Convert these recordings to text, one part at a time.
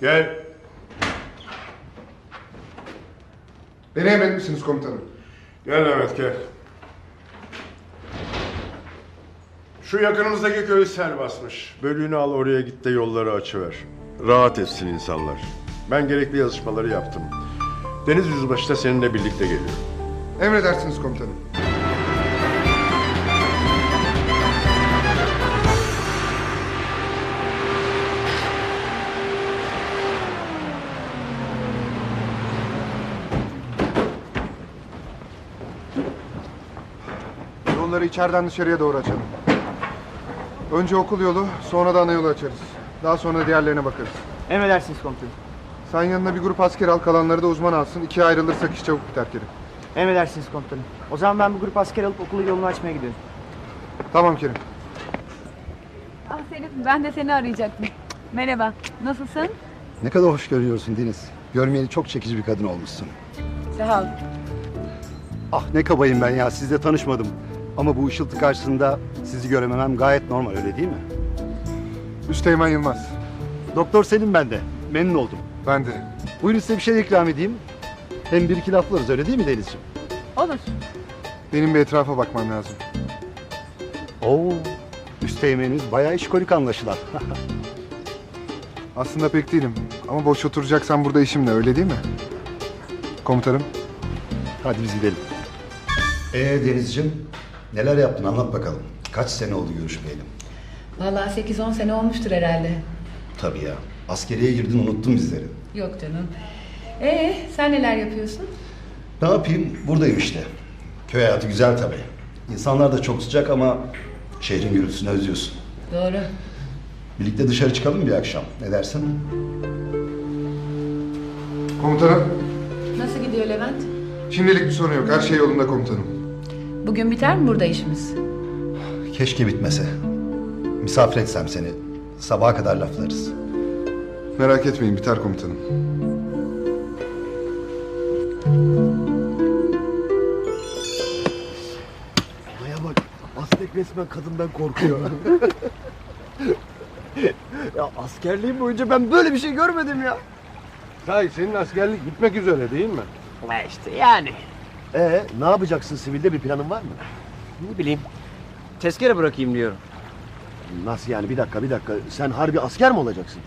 Gel. Beni emretmişsiniz komutanım. Gel Mehmet gel. Şu yakınımızdaki köyü sel basmış. Bölüğünü al oraya git de yolları açıver. Rahat etsin insanlar. Ben gerekli yazışmaları yaptım. Deniz Yüzbaşı da seninle birlikte geliyor. Emredersiniz komutanım. Yolları içeriden dışarıya doğru açalım. Önce okul yolu, sonra da ana yolu açarız. Daha sonra diğerlerine bakarız. Emredersiniz komutanım. Sen yanına bir grup asker al, kalanları da uzman alsın. İkiye ayrılırsak iş çabuk biter Kerim. Emredersiniz komutanım. O zaman ben bu grup asker alıp okulu yolunu açmaya gidiyorum. Tamam Kerim. Ah Selim, ben de seni arayacaktım. Merhaba, nasılsın? Ne kadar hoş görüyorsun Deniz. Görmeyeli çok çekici bir kadın olmuşsun. Sağ ol. Ah ne kabayım ben ya sizle tanışmadım. Ama bu ışıltı karşısında sizi görememem gayet normal öyle değil mi? Üsteğmen Yılmaz. Doktor Selim ben de. Memnun oldum. Ben de. Buyurun size bir şey ikram edeyim. Hem bir iki laflarız öyle değil mi Denizciğim? Olur. Benim bir etrafa bakmam lazım. Oo, üsteğmenimiz bayağı işkolik anlaşılan. Aslında pek değilim. Ama boş oturacaksan burada işim ne öyle değil mi? Komutanım. Hadi biz gidelim. Ee Denizciğim neler yaptın anlat bakalım. Kaç sene oldu görüşmeyelim? Vallahi 8-10 sene olmuştur herhalde. Tabii ya. Askeriye girdin unuttun bizleri. Yok canım. Ee, sen neler yapıyorsun? Ne yapayım? Buradayım işte. Köy hayatı güzel tabii. İnsanlar da çok sıcak ama şehrin gürültüsünü özlüyorsun. Doğru. Birlikte dışarı çıkalım bir akşam. Ne dersin? Komutanım. Nasıl gidiyor Levent? Şimdilik bir sorun yok. Her şey yolunda komutanım. Bugün biter mi burada işimiz? Keşke bitmese. Misafir etsem seni. Sabaha kadar laflarız. Merak etmeyin biter komutanım. Olaya bak. Aztek resmen kadından korkuyor. ya askerliğim boyunca ben böyle bir şey görmedim ya. Say senin askerlik bitmek üzere değil mi? Ha işte yani. Ee, ne yapacaksın sivilde bir planın var mı? Ne bileyim. Tezkere bırakayım diyorum. Nasıl yani bir dakika bir dakika sen harbi asker mi olacaksın?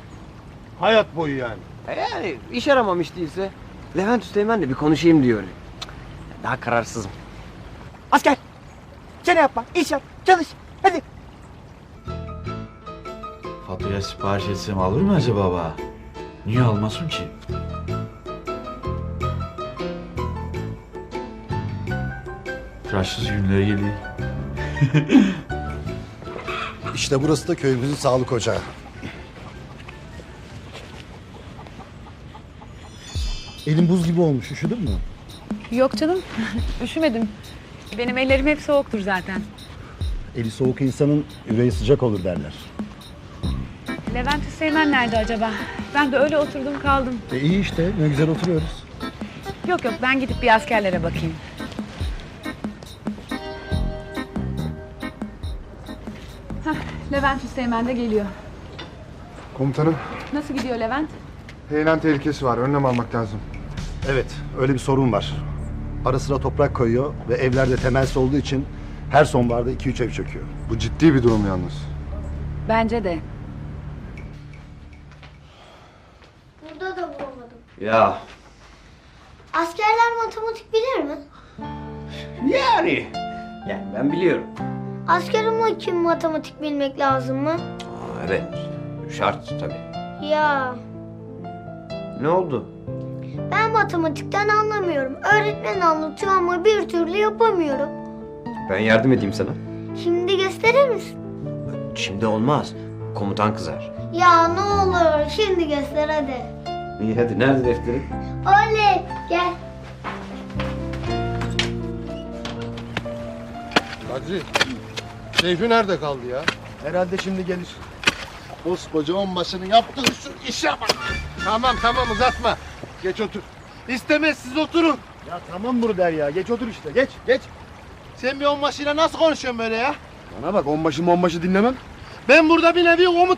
Hayat boyu yani. E Yani iş aramam hiç değilse. Levent Üsteğmen'le bir konuşayım diyor. Daha kararsızım. Asker! Çene yapma, iş yap, çalış. Hadi. Faturaya sipariş etsem alır mı acaba bana? Niye almasın ki? Tıraşsız günleri geliyor. İşte burası da köyümüzün sağlık ocağı. Elin buz gibi olmuş üşüdün mü? Yok canım, üşümedim. Benim ellerim hep soğuktur zaten. Eli soğuk insanın yüreği sıcak olur derler. Levent Hüseyin nerede acaba? Ben de öyle oturdum kaldım. E iyi işte ne güzel oturuyoruz. Yok yok, ben gidip bir askerlere bakayım. Levent Hüseyin de geliyor. Komutanım. Nasıl gidiyor Levent? Heyelan tehlikesi var. Önlem almak lazım. Evet öyle bir sorun var. Ara sıra toprak koyuyor ve evlerde temelsiz olduğu için her sonbaharda 2-3 ev çöküyor. Bu ciddi bir durum yalnız. Bence de. Burada da bulamadım. Ya Askerler matematik bilir mi? Yani. Yani ben biliyorum. Asker olmak için matematik bilmek lazım mı? Aa, evet. Şart tabii. Ya Ne oldu? ben matematikten anlamıyorum. Öğretmen anlatıyor ama bir türlü yapamıyorum. Ben yardım edeyim sana. Şimdi gösterir misin? Şimdi olmaz. Komutan kızar. Ya ne olur şimdi göster hadi. İyi hadi nerede defterin? Oley gel. Kadri. Seyfi nerede kaldı ya? Herhalde şimdi gelir. Koskoca onbaşının yaptığı şu işe bak. Tamam tamam uzatma. Geç otur. İstemez siz oturun. Ya tamam der ya geç otur işte geç geç. Sen bir onbaşıyla nasıl konuşuyorsun böyle ya? Bana bak onbaşı monbaşı dinlemem. Ben burada bir nevi komutan